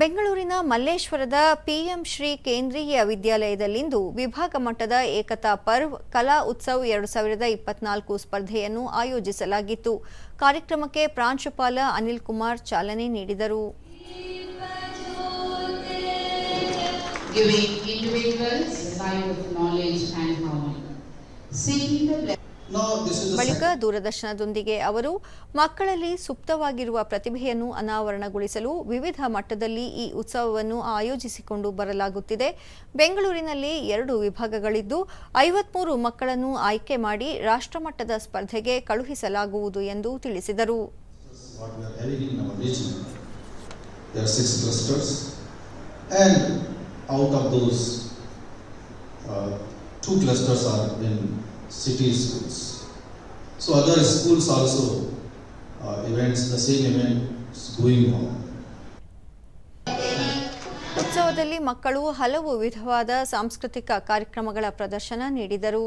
ಬೆಂಗಳೂರಿನ ಮಲ್ಲೇಶ್ವರದ ಪಿಎಂ ಶ್ರೀ ಕೇಂದ್ರೀಯ ವಿದ್ಯಾಲಯದಲ್ಲಿಂದು ವಿಭಾಗ ಮಟ್ಟದ ಏಕತಾ ಪರ್ವ್, ಕಲಾ ಉತ್ಸವ್ ಎರಡು ಸಾವಿರದ ಇಪ್ಪತ್ನಾಲ್ಕು ಸ್ಪರ್ಧೆಯನ್ನು ಆಯೋಜಿಸಲಾಗಿತ್ತು. ಕಾರ್ಯಕ್ರಮಕ್ಕೆ ಪ್ರಾಂಶುಪಾಲ ಅನಿಲ್ ಕುಮಾರ್ ಚಾಲನೆ ನೀಡಿದರು. ಬಳಿಕ ದೂರದರ್ಶನದೊಂದಿಗೆ ಅವರು ಮಕ್ಕಳಲ್ಲಿ ಸುಪ್ತವಾಗಿರುವ ಪ್ರತಿಭೆಯನ್ನು ಅನಾವರಣಗೊಳಿಸಲು ವಿವಿಧ ಮಟ್ಟದಲ್ಲಿ ಈ ಉತ್ಸವವನ್ನು ಆಯೋಜಿಸಿಕೊಂಡು ಬರಲಾಗುತ್ತಿದೆ. ಬೆಂಗಳೂರಿನಲ್ಲಿ ಎರಡು ವಿಭಾಗಗಳಿದ್ದು ಐವತ್ತ್ಮೂರು ಮಕ್ಕಳನ್ನು ಆಯ್ಕೆ ಮಾಡಿ ರಾಷ್ಟ್ರಮಟ್ಟದ ಸ್ಪರ್ಧೆಗೆ ಕಳುಹಿಸಲಾಗುವುದು ಎಂದು ತಿಳಿಸಿದರು. City schools. So other schools also, uh, events, the same events going on. ಉತ್ಸವದಲ್ಲಿ ಮಕ್ಕಳು ಹಲವು ವಿಧವಾದ ಸಾಂಸ್ಕೃತಿಕ ಕಾರ್ಯಕ್ರಮಗಳ ಪ್ರದರ್ಶನ ನೀಡಿದರು